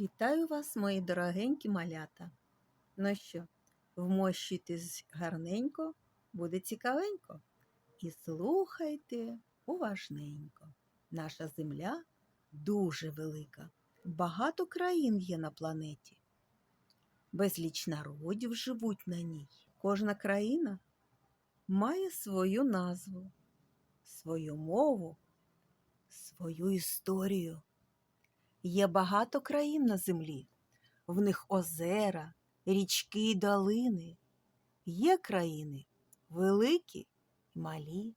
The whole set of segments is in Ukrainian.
Вітаю вас, мої дорогенькі малята. Ну що, вмощуйтесь гарненько, буде цікавенько. І слухайте уважненько. Наша земля дуже велика. Багато країн є на планеті. Безліч народів живуть на ній. Кожна країна має свою назву, свою мову, свою історію. Є багато країн на землі, в них озера, річки й долини. Є країни великі й малі,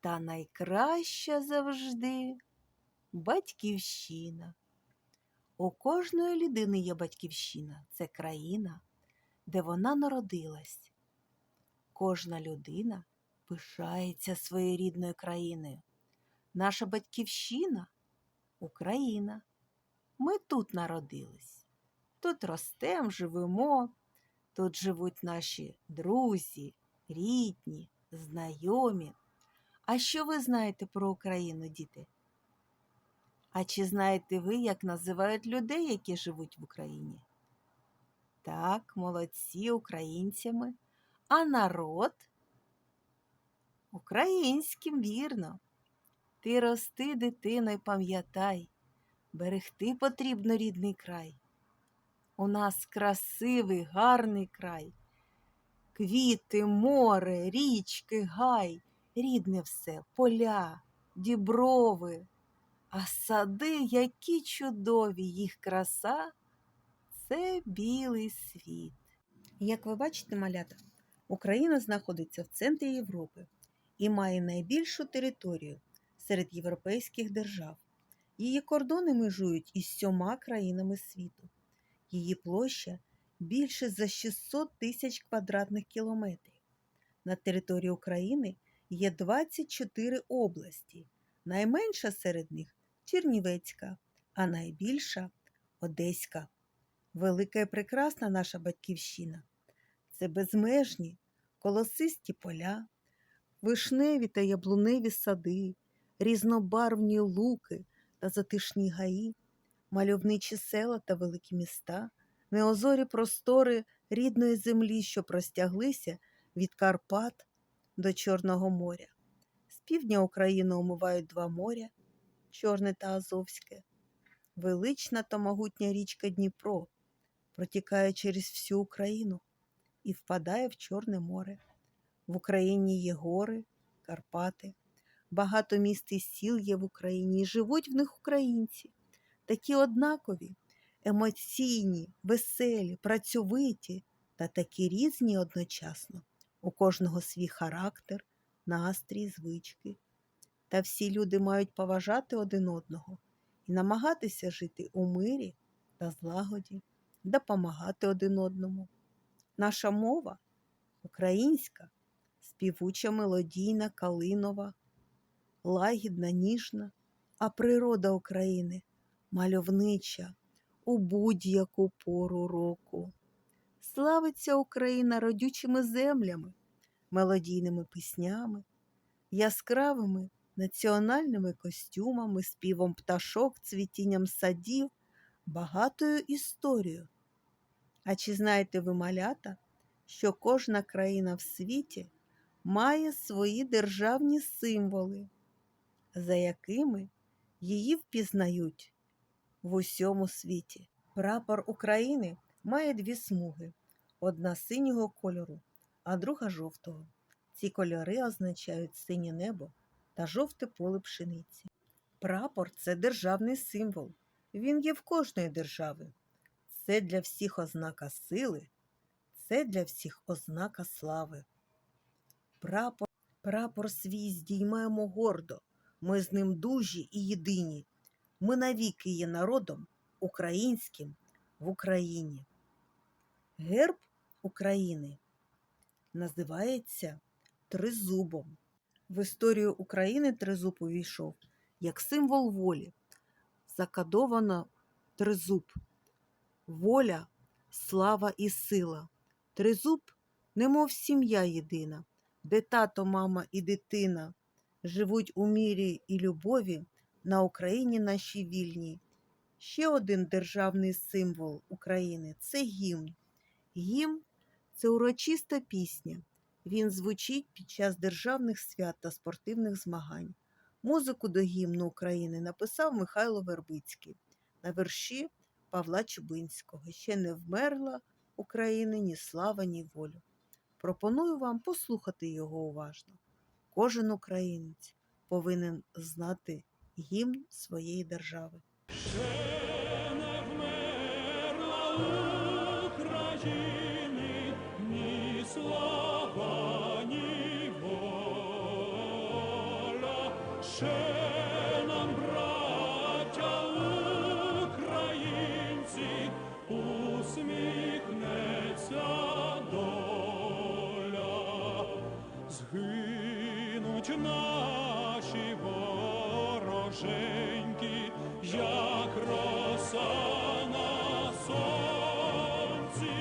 та найкраща завжди батьківщина. У кожної людини є батьківщина це країна, де вона народилась. Кожна людина пишається своєю рідною країною. Наша батьківщина Україна. Ми тут народились, тут ростемо, живемо, тут живуть наші друзі, рідні, знайомі. А що ви знаєте про Україну, діти? А чи знаєте ви, як називають людей, які живуть в Україні? Так, молодці українцями. А народ? Українським, вірно. Ти рости, дитино, й пам'ятай. Берегти потрібно рідний край. У нас красивий, гарний край. Квіти, море, річки, гай, рідне все, поля, діброви, а сади, які чудові, їх краса це білий світ. Як ви бачите, малята, Україна знаходиться в центрі Європи і має найбільшу територію серед європейських держав. Її кордони межують із сьома країнами світу. Її площа більше за 600 тисяч квадратних кілометрів. На території України є 24 області. Найменша серед них Чернівецька, а найбільша Одеська. Велика і прекрасна наша батьківщина. Це безмежні, колосисті поля, вишневі та яблуневі сади, різнобарвні луки та затишні гаї, мальовничі села та великі міста, неозорі простори рідної землі, що простяглися від Карпат до Чорного моря. З півдня Україну омивають два моря Чорне та Азовське. Велична та могутня річка Дніпро протікає через всю Україну і впадає в Чорне море. В Україні є гори, Карпати. Багато міст і сіл є в Україні і живуть в них українці, такі однакові, емоційні, веселі, працьовиті та такі різні одночасно. У кожного свій характер, настрій, звички. Та всі люди мають поважати один одного і намагатися жити у мирі та злагоді, допомагати один одному. Наша мова українська, співуча мелодійна, калинова лагідна, ніжна, а природа України мальовнича у будь-яку пору року. Славиться Україна родючими землями, мелодійними піснями, яскравими національними костюмами, співом пташок, цвітінням садів, багатою історією. А чи знаєте ви малята, що кожна країна в світі має свої державні символи? За якими її впізнають в усьому світі. Прапор України має дві смуги: одна синього кольору, а друга жовтого. Ці кольори означають синє небо та жовте поле пшениці. Прапор це державний символ. Він є в кожної держави. Це для всіх ознака сили, це для всіх ознака слави. Прапор, прапор свій здіймаємо гордо, ми з ним дужі і єдині. Ми навіки є народом українським в Україні. Герб України називається Тризубом. В історію України тризуб увійшов як символ волі. Закадовано тризуб, воля, слава і сила. Тризуб, немов сім'я єдина, де тато, мама і дитина живуть у мірі і любові на Україні нашій вільній, Ще один державний символ України це гімн. Гімн це урочиста пісня. Він звучить під час державних свят та спортивних змагань. Музику до гімну України написав Михайло Вербицький на верші Павла Чубинського. Ще не вмерла України ні слава, ні воля. Пропоную вам послухати його уважно. Кожен українець повинен знати гімн своєї держави. Не вмерла України Згинуть наші вороженьки, як роса на сонці,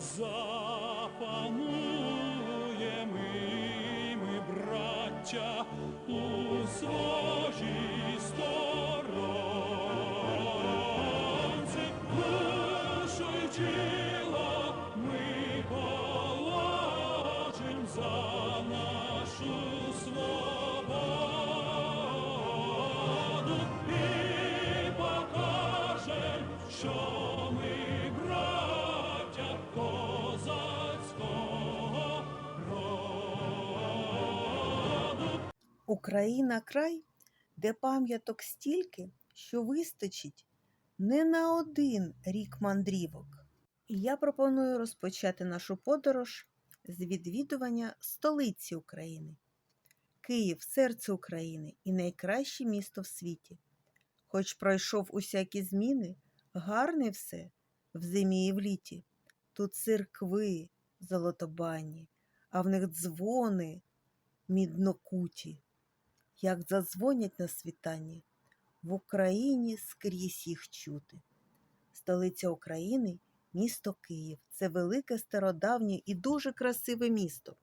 запануємо і ми, браття, у своїй сторонці, душу Україна край, де пам'яток стільки, що вистачить не на один рік мандрівок. І я пропоную розпочати нашу подорож з відвідування столиці України. Київ серце України і найкраще місто в світі. Хоч пройшов усякі зміни, гарне все в зимі і в літі. Тут церкви золотобанні, а в них дзвони міднокуті як задзвонять на світанні, в Україні скрізь їх чути. Столиця України місто Київ. Це велике стародавнє і дуже красиве місто.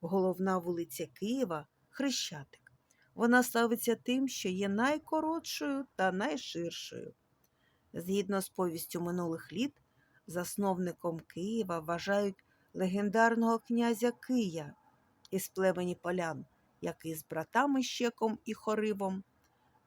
Головна вулиця Києва Хрещатик. Вона славиться тим, що є найкоротшою та найширшою. Згідно з повістю минулих літ, засновником Києва вважають легендарного князя Кия із племені полян, який з братами Щеком і Хоривом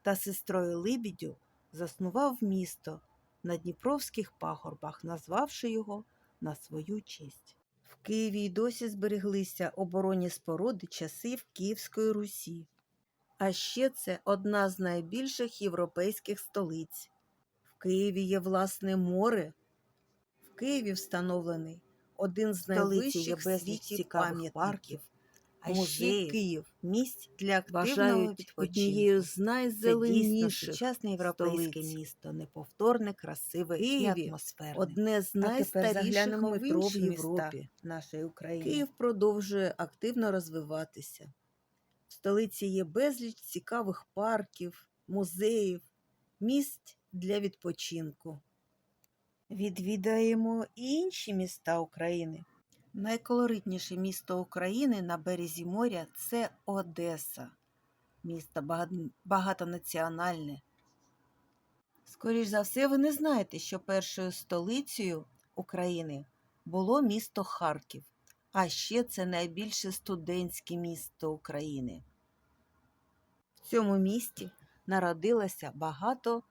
та сестрою Либідю заснував місто на Дніпровських пагорбах, назвавши його на свою честь. В Києві й досі збереглися оборонні споруди часів Київської Русі. А ще це одна з найбільших європейських столиць. В Києві є власне море. В Києві встановлений один з найвищих в світі пам'ятників. А ще. Київ місць для активного відпочинку. з найзеленіших сучасне європейське місто, неповторне, красиве Києві і атмосферне. Одне з найстаріших метро в Європі нашої України. Київ продовжує активно розвиватися. В столиці є безліч цікавих парків, музеїв, місць для відпочинку. Відвідаємо і інші міста України. Найколоритніше місто України на березі моря це Одеса. Місто багатонаціональне. Скоріш за все, ви не знаєте, що першою столицею України було місто Харків, а ще це найбільше студентське місто України. В цьому місті народилося багато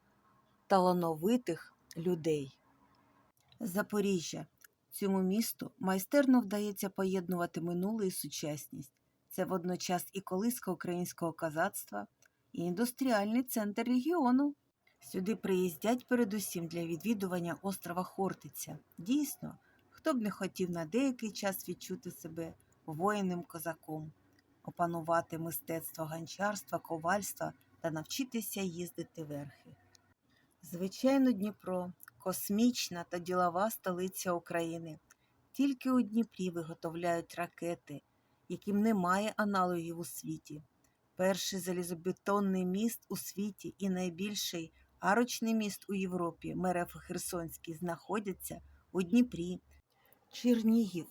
талановитих людей. Запоріжжя. Цьому місту майстерно вдається поєднувати минуле і сучасність. Це водночас і колиска українського козацтва, і індустріальний центр регіону. Сюди приїздять передусім для відвідування острова Хортиця. Дійсно, хто б не хотів на деякий час відчути себе воїнним козаком, опанувати мистецтво ганчарства, ковальства та навчитися їздити верхи. Звичайно, Дніпро космічна та ділова столиця України. Тільки у Дніпрі виготовляють ракети, яким немає аналогів у світі. Перший залізобетонний міст у світі і найбільший арочний міст у Європі, Мереф Херсонський, знаходяться у Дніпрі. Чернігів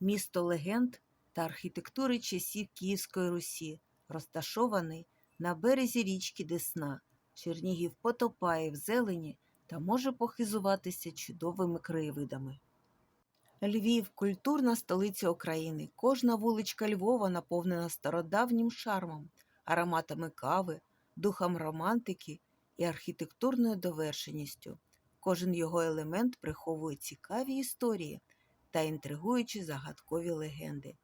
місто легенд та архітектури часів Київської Русі, розташований на березі річки Десна. Чернігів потопає в зелені та може похизуватися чудовими краєвидами. Львів культурна столиця України. Кожна вуличка Львова наповнена стародавнім шармом, ароматами кави, духом романтики і архітектурною довершеністю. Кожен його елемент приховує цікаві історії та інтригуючі загадкові легенди.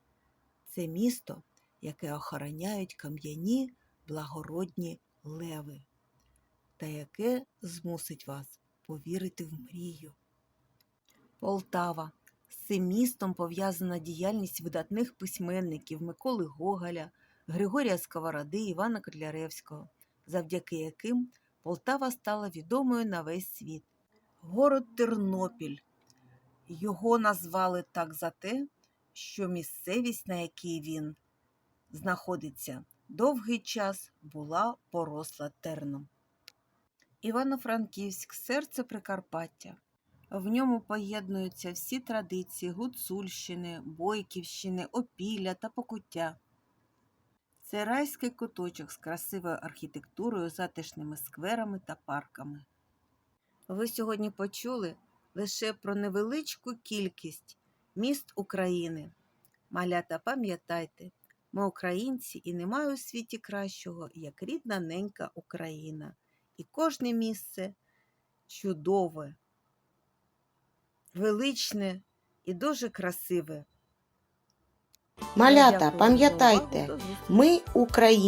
Це місто, яке охороняють кам'яні благородні леви, та яке змусить вас повірити в мрію. Полтава. З цим містом пов'язана діяльність видатних письменників Миколи Гоголя, Григорія Сковороди, Івана Котляревського, завдяки яким Полтава стала відомою на весь світ. Город Тернопіль. Його назвали так за те, що місцевість, на якій він знаходиться, довгий час була поросла терном. Івано-Франківськ серце Прикарпаття. В ньому поєднуються всі традиції гуцульщини, бойківщини, опілля та покуття. Це райський куточок з красивою архітектурою, затишними скверами та парками. Ви сьогодні почули лише про невеличку кількість міст України. Малята, пам'ятайте, ми українці і немає у світі кращого, як рідна ненька Україна. І кожне місце чудове, величне і дуже красиве. Малята, пам'ятайте, ми Україна.